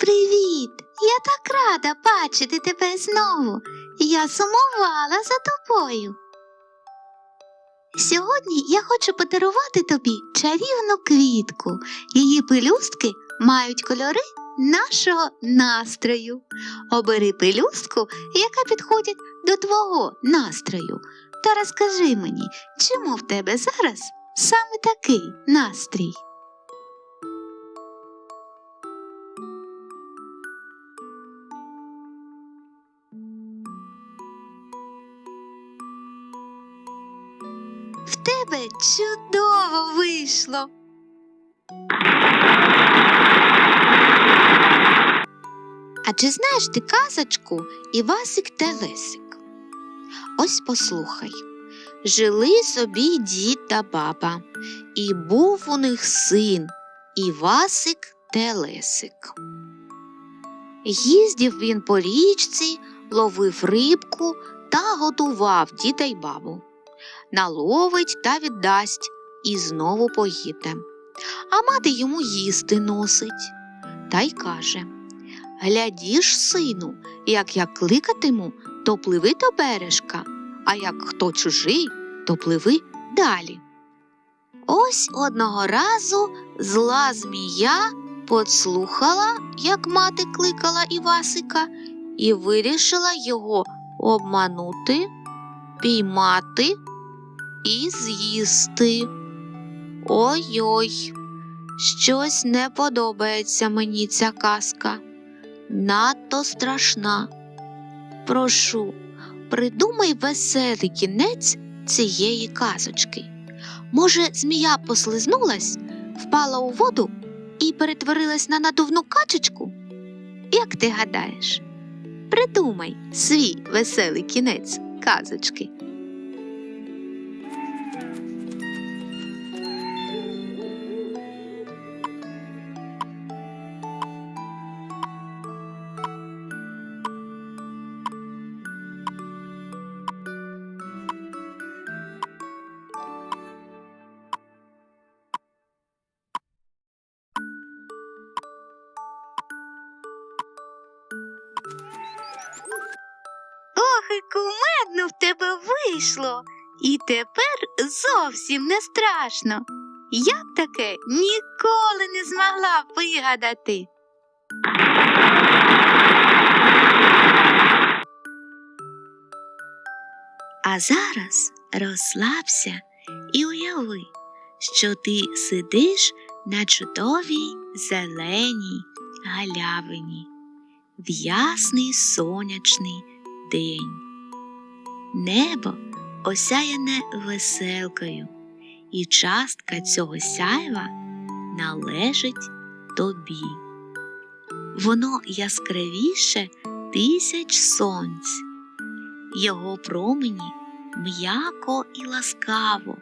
Привіт! Я так рада бачити тебе знову. Я сумувала за тобою. Сьогодні я хочу подарувати тобі чарівну квітку. Її пелюстки мають кольори нашого настрою. Обери пелюстку, яка підходить до твого настрою. Та розкажи мені, чому в тебе зараз саме такий настрій? Тебе чудово вийшло. А чи знаєш ти казочку Івасик та Лесик? Ось послухай. Жили собі дід та баба, і був у них син Івасик Телесик. Їздив він по річці, ловив рибку та годував діда й бабу. Наловить та віддасть і знову поїде. А мати йому їсти носить. Та й каже Глядіш, сину, як я кликатиму, то пливи до бережка, а як хто чужий, то пливи далі. Ось одного разу зла змія подслухала, як мати кликала Івасика, і вирішила його обманути, піймати і з'їсти. Ой-ой, щось не подобається мені ця казка. Надто страшна. Прошу, придумай веселий кінець цієї казочки. Може, змія послизнулась, впала у воду і перетворилась на надувну качечку? Як ти гадаєш? Придумай свій веселий кінець казочки. Ох, і кумедно в тебе вийшло. І тепер зовсім не страшно. Я б таке ніколи не змогла вигадати. А зараз розслабся і уяви, що ти сидиш на чудовій зеленій галявині в ясний сонячний день. Небо осяяне веселкою, і частка цього сяйва належить тобі. Воно яскравіше тисяч сонць, його промені м'яко і ласкаво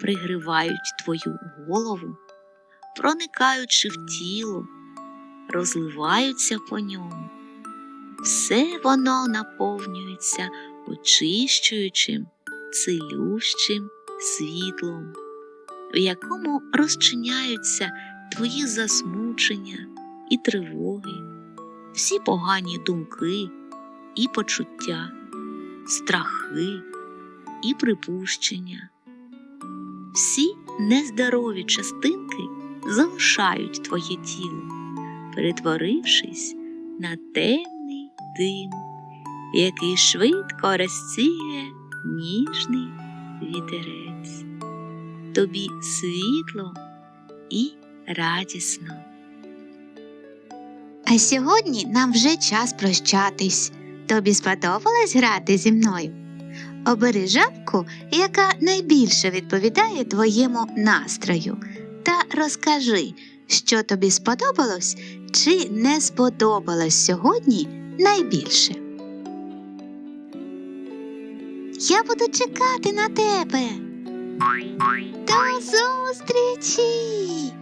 пригривають твою голову, проникаючи в тіло, розливаються по ньому все воно наповнюється очищуючим, цілющим світлом, в якому розчиняються твої засмучення і тривоги, всі погані думки і почуття, страхи і припущення. Всі нездорові частинки залишають твоє тіло, перетворившись на темний дим, який швидко розсіє ніжний вітерець. Тобі світло і радісно. А сьогодні нам вже час прощатись. Тобі сподобалось грати зі мною? Обери жабку, яка найбільше відповідає твоєму настрою, та розкажи, що тобі сподобалось чи не сподобалось сьогодні найбільше. Я буду чекати на тебе. До зустрічі!